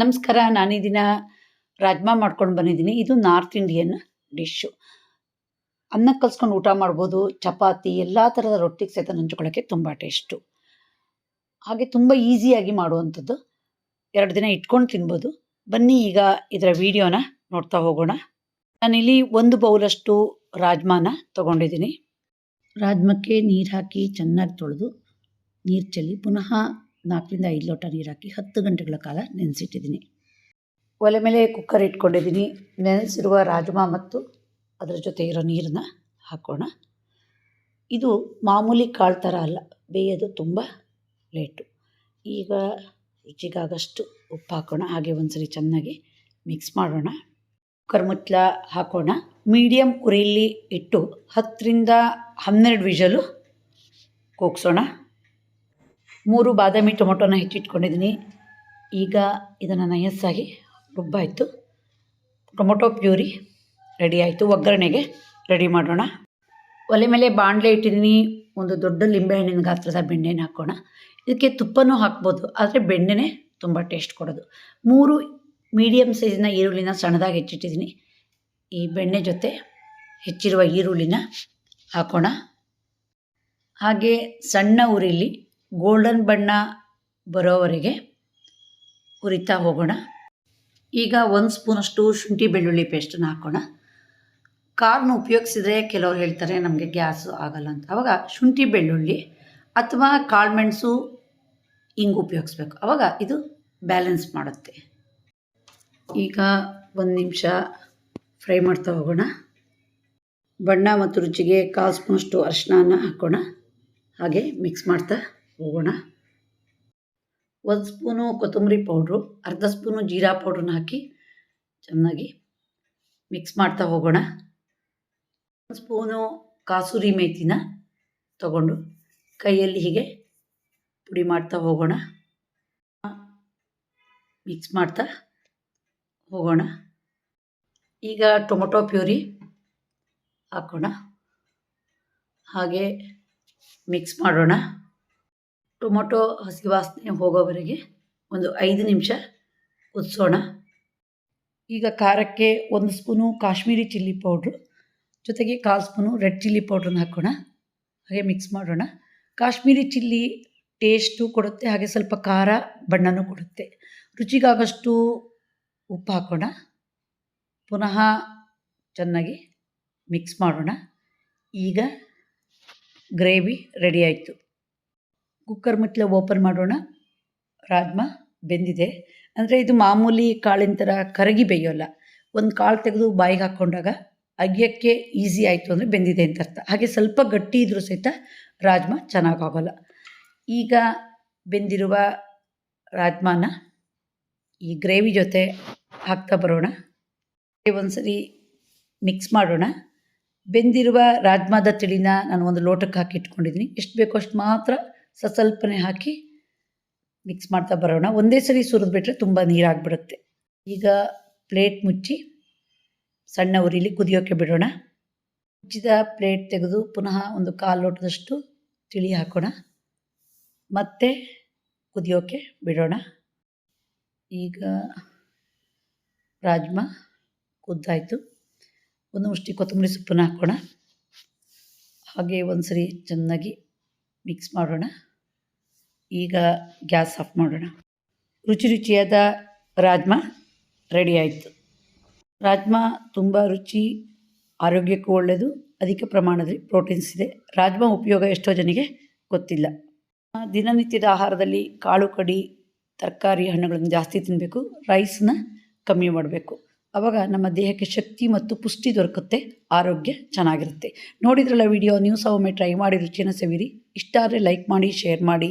ನಮಸ್ಕಾರ ನಾನು ಈ ದಿನ ರಾಜ್ಮಾ ಮಾಡ್ಕೊಂಡು ಬಂದಿದ್ದೀನಿ. ಇದು ನಾರ್ತ್ ಇಂಡಿಯನ್ ಡಿಶ್ಶು ಅನ್ನ ಕಲ್ಸ್ಕೊಂಡು ಊಟ ಮಾಡ್ಬೋದು, ಚಪಾತಿ, ಎಲ್ಲ ಥರದ ರೊಟ್ಟಿಗೆ ಸಹಿತ ನಂಚ್ಕೊಳ್ಳೋಕ್ಕೆ ತುಂಬ ಟೇಸ್ಟು. ಹಾಗೆ ತುಂಬ ಈಸಿಯಾಗಿ ಮಾಡುವಂಥದ್ದು. ಎರಡು ದಿನ ಇಟ್ಕೊಂಡು ತಿನ್ಬೋದು. ಬನ್ನಿ ಈಗ ಇದರ ವಿಡಿಯೋನ ನೋಡ್ತಾ ಹೋಗೋಣ. ನಾನಿಲ್ಲಿ ಒಂದು ಬೌಲಷ್ಟು ರಾಜ್ಮಾನ ತೊಗೊಂಡಿದ್ದೀನಿ. ರಾಜ್ಮಕ್ಕೆ ನೀರು ಹಾಕಿ ಚೆನ್ನಾಗಿ ತೊಳೆದು, ನೀರು ಚೆಲ್ಲಿ ಪುನಃ ನಾಲ್ಕರಿಂದ ಐದು ಲೋಟ ನೀರು ಹಾಕಿ ಹತ್ತು ಗಂಟೆಗಳ ಕಾಲ ನೆನೆಸಿಟ್ಟಿದ್ದೀನಿ. ಒಲೆ ಮೇಲೆ ಕುಕ್ಕರ್ ಇಟ್ಕೊಂಡಿದ್ದೀನಿ. ನೆನೆಸಿರುವ ರಾಜ್ಮಾ ಮತ್ತು ಅದರ ಜೊತೆ ಇರೋ ನೀರನ್ನ ಹಾಕೋಣ. ಇದು ಮಾಮೂಲಿ ಕಾಳು ಥರ ಅಲ್ಲ, ಬೇಯೋದು ತುಂಬ ಲೇಟು. ಈಗ ರುಚಿಗಾಗಷ್ಟು ಉಪ್ಪು ಹಾಕೋಣ. ಹಾಗೆ ಒಂದ್ಸರಿ ಚೆನ್ನಾಗಿ ಮಿಕ್ಸ್ ಮಾಡೋಣ. ಕುಕ್ಕರ್ ಮುಚ್ಚಲ ಹಾಕೋಣ. ಮೀಡಿಯಮ್ ಕುರಿಯಲ್ಲಿ ಇಟ್ಟು ಹತ್ತರಿಂದ ಹನ್ನೆರಡು ವಿಷಲು ಕೂಗ್ಸೋಣ ಮೂರು ಬಾದಾಮಿ ಟೊಮೊಟೊನ ಹೆಚ್ಚಿಟ್ಕೊಂಡಿದ್ದೀನಿ. ಈಗ ಇದನ್ನು ನಯಸ್ಸಾಗಿ ರುಬ್ಬಾಯಿತು. ಟೊಮೊಟೊ ಪ್ಯೂರಿ ರೆಡಿ ಆಯಿತು ಒಗ್ಗರಣೆಗೆ ರೆಡಿ ಮಾಡೋಣ. ಒಲೆ ಮೇಲೆ ಬಾಣಲೆ ಇಟ್ಟಿದ್ದೀನಿ. ಒಂದು ದೊಡ್ಡ ಲಿಂಬೆಹಣ್ಣಿನ ಗಾತ್ರದ ಬೆಣ್ಣೆನ ಹಾಕೋಣ. ಇದಕ್ಕೆ ತುಪ್ಪನೂ ಹಾಕ್ಬೋದು, ಆದರೆ ಬೆಣ್ಣೆನೇ ತುಂಬ ಟೇಸ್ಟ್ ಕೊಡೋದು. ಮೂರು ಮೀಡಿಯಮ್ ಸೈಜಿನ ಈರುಳ್ಳಿನ ಸಣ್ಣದಾಗಿ ಹೆಚ್ಚಿಟ್ಟಿದ್ದೀನಿ. ಈ ಬೆಣ್ಣೆ ಜೊತೆ ಹೆಚ್ಚಿರುವ ಈರುಳ್ಳಿನ ಹಾಕೋಣ. ಹಾಗೆ ಸಣ್ಣ ಉರಿಲಿ ಗೋಲ್ಡನ್ ಬಣ್ಣ ಬರೋವರೆಗೆ ಹುರಿತಾ ಹೋಗೋಣ. ಈಗ ಒಂದು ಸ್ಪೂನಷ್ಟು ಶುಂಠಿ ಬೆಳ್ಳುಳ್ಳಿ ಪೇಸ್ಟನ್ನು ಹಾಕೋಣ. ಕಾರ್ನ ಉಪಯೋಗಿಸಿದ್ರೆ ಕೆಲವ್ರು ಹೇಳ್ತಾರೆ ನಮಗೆ ಗ್ಯಾಸು ಆಗಲ್ಲ ಅಂತ. ಆವಾಗ ಶುಂಠಿ ಬೆಳ್ಳುಳ್ಳಿ ಅಥವಾ ಕಾಳುಮೆಣಸು ಹಿಂಗೆ ಉಪಯೋಗಿಸ್ಬೇಕು. ಆವಾಗ ಇದು ಬ್ಯಾಲೆನ್ಸ್ ಮಾಡುತ್ತೆ. ಈಗ ಒಂದು ನಿಮಿಷ ಫ್ರೈ ಮಾಡ್ತಾ ಹೋಗೋಣ. ಬಣ್ಣ ಮತ್ತು ರುಚಿಗೆ ಕಾಲು ಸ್ಪೂನಷ್ಟು ಅರಿಶಿನ ಹಾಕೋಣ. ಹಾಗೆ ಮಿಕ್ಸ್ ಮಾಡ್ತಾ ಹೋಗೋಣ. ಒಂದು ಸ್ಪೂನು ಕೊತ್ತಂಬರಿ ಪೌಡ್ರು, ಅರ್ಧ ಸ್ಪೂನು ಜೀರಾ ಪೌಡ್ರನ್ನ ಹಾಕಿ ಚೆನ್ನಾಗಿ ಮಿಕ್ಸ್ ಮಾಡ್ತಾ ಹೋಗೋಣ. ಒಂದು ಸ್ಪೂನು ಕಾಸೂರಿ ಮೇಥಿನ ತಗೊಂಡು ಕೈಯಲ್ಲಿ ಹೀಗೆ ಪುಡಿ ಮಾಡ್ತಾ ಹೋಗೋಣ. ಮಿಕ್ಸ್ ಮಾಡ್ತಾ ಹೋಗೋಣ. ಈಗ ಟೊಮೊಟೊ ಪ್ಯೂರಿ ಹಾಕೋಣ. ಹಾಗೆ ಮಿಕ್ಸ್ ಮಾಡೋಣ. ಟೊಮೊಟೊ ಹಸಿ ವಾಸನೆ ಹೋಗೋವರೆಗೆ ಒಂದು ಐದು ನಿಮಿಷ ಕುದಿಸೋಣ. ಈಗ ಖಾರಕ್ಕೆ ಒಂದು ಸ್ಪೂನು ಕಾಶ್ಮೀರಿ ಚಿಲ್ಲಿ ಪೌಡ್ರು, ಜೊತೆಗೆ ಕಾಲು ಸ್ಪೂನು ರೆಡ್ ಚಿಲ್ಲಿ ಪೌಡ್ರನ್ನ ಹಾಕೋಣ. ಹಾಗೆ ಮಿಕ್ಸ್ ಮಾಡೋಣ. ಕಾಶ್ಮೀರಿ ಚಿಲ್ಲಿ ಟೇಸ್ಟು ಕೊಡುತ್ತೆ, ಹಾಗೆ ಸ್ವಲ್ಪ ಖಾರ ಬಣ್ಣನೂ ಕೊಡುತ್ತೆ. ರುಚಿಗಾಗಷ್ಟು ಉಪ್ಪು ಹಾಕೋಣ. ಪುನಃ ಚೆನ್ನಾಗಿ ಮಿಕ್ಸ್ ಮಾಡೋಣ. ಈಗ ಗ್ರೇವಿ ರೆಡಿ ಆಯಿತು. ಕುಕ್ಕರ್ ಮುಚ್ಚಳ ಓಪನ್ ಮಾಡೋಣ. ರಾಜ್ಮಾ, ಬೆಂದಿದೆ. ಅಂದರೆ ಇದು ಮಾಮೂಲಿ ಕಾಳಿನ ಥರ ಕರಗಿ ಬೇಯೋಲ್ಲ. ಒಂದು ಕಾಳು ತೆಗೆದು ಬಾಯಿಗೆ ಹಾಕ್ಕೊಂಡಾಗ ಅಗಿಯೋಕ್ಕೆ ಈಸಿ ಆಯಿತು ಅಂದರೆ ಬೆಂದಿದೆ ಅಂತ ಅರ್ಥ. ಹಾಗೆ ಸ್ವಲ್ಪ ಗಟ್ಟಿ ಇದ್ದರೂ ಸಹಿತ ರಾಜ್ಮಾ ಚೆನ್ನಾಗಾಗೋಲ್ಲ. ಈಗ ಬೆಂದಿರುವ ರಾಜ್ಮಾನ ಈ ಗ್ರೇವಿ ಜೊತೆ ಹಾಕ್ತಾ ಬರೋಣ. ಒಂದ್ಸರಿ ಮಿಕ್ಸ್ ಮಾಡೋಣ. ಬೆಂದಿರುವ ರಾಜ್ಮಾದ ತಿಳಿನ ನಾನು ಒಂದು ಲೋಟಕ್ಕೆ ಹಾಕಿ ಇಟ್ಕೊಂಡಿದ್ದೀನಿ. ಎಷ್ಟು ಬೇಕೋ ಅಷ್ಟು ಮಾತ್ರ ಸ್ವಲ್ಪನೇ ಹಾಕಿ ಮಿಕ್ಸ್ ಮಾಡ್ತಾ ಬರೋಣ. ಒಂದೇ ಸರಿ ಸುರಿದ್ಬಿಟ್ರೆ ತುಂಬ ನೀರಾಗ್ಬಿಡುತ್ತೆ. ಈಗ ಪ್ಲೇಟ್ ಮುಚ್ಚಿ ಸಣ್ಣ ಉರಿಲಿ ಕುದಿಯೋಕ್ಕೆ ಬಿಡೋಣ. ಮುಚ್ಚಿದ ಪ್ಲೇಟ್ ತೆಗೆದು ಪುನಃ ಒಂದು ಕಾಲು ಲೋಟದಷ್ಟು ತಿಳಿ ಹಾಕೋಣ. ಮತ್ತೆ ಕುದಿಯೋಕ್ಕೆ ಬಿಡೋಣ. ಈಗ ರಾಜ್ಮಾ ಕುದ್ದಾಯಿತು. ಒಂದು ಮುಷ್ಟಿ ಕೊತ್ತಂಬರಿ ಸೊಪ್ಪನ್ನು ಹಾಕೋಣ. ಹಾಗೆ ಒಂದು ಸರಿ ಚೆನ್ನಾಗಿ ಮಿಕ್ಸ್ ಮಾಡೋಣ. ಈಗ ಗ್ಯಾಸ್ ಆಫ್ ಮಾಡೋಣ. ರುಚಿ ರುಚಿಯಾದ ರಾಜ್ಮಾ ರೆಡಿ ಆಯಿತು. ರಾಜ್ಮಾ ತುಂಬ ರುಚಿ, ಆರೋಗ್ಯಕ್ಕೂ ಒಳ್ಳೆಯದು ಅಧಿಕ ಪ್ರಮಾಣದಲ್ಲಿ ಪ್ರೋಟೀನ್ಸ್ ಇದೆ. ರಾಜ್ಮಾ ಉಪಯೋಗ ಎಷ್ಟೋ ಜನಿಗೆ ಗೊತ್ತಿಲ್ಲ. ದಿನನಿತ್ಯದ ಆಹಾರದಲ್ಲಿ ಕಾಳು ಕಡಿ, ತರಕಾರಿ ಹಣ್ಣುಗಳನ್ನು ಜಾಸ್ತಿ ತಿನ್ನಬೇಕು ರೈಸ್ನ ಕಮ್ಮಿ ಮಾಡಬೇಕು. ಆವಾಗ ನಮ್ಮ ದೇಹಕ್ಕೆ ಶಕ್ತಿ ಮತ್ತು ಪುಷ್ಟಿ ದೊರಕುತ್ತೆ, ಆರೋಗ್ಯ ಚೆನ್ನಾಗಿರುತ್ತೆ. ನೋಡಿದ್ರಲ್ಲ ವಿಡಿಯೋ, ನೀವು ಸಹ ಒಮ್ಮೆ ಟ್ರೈ ಮಾಡಿ, ರುಚಿಯನ್ನು ಸವಿರಿ ಇಷ್ಟ ಆದರೆ ಲೈಕ್ ಮಾಡಿ ಶೇರ್ ಮಾಡಿ.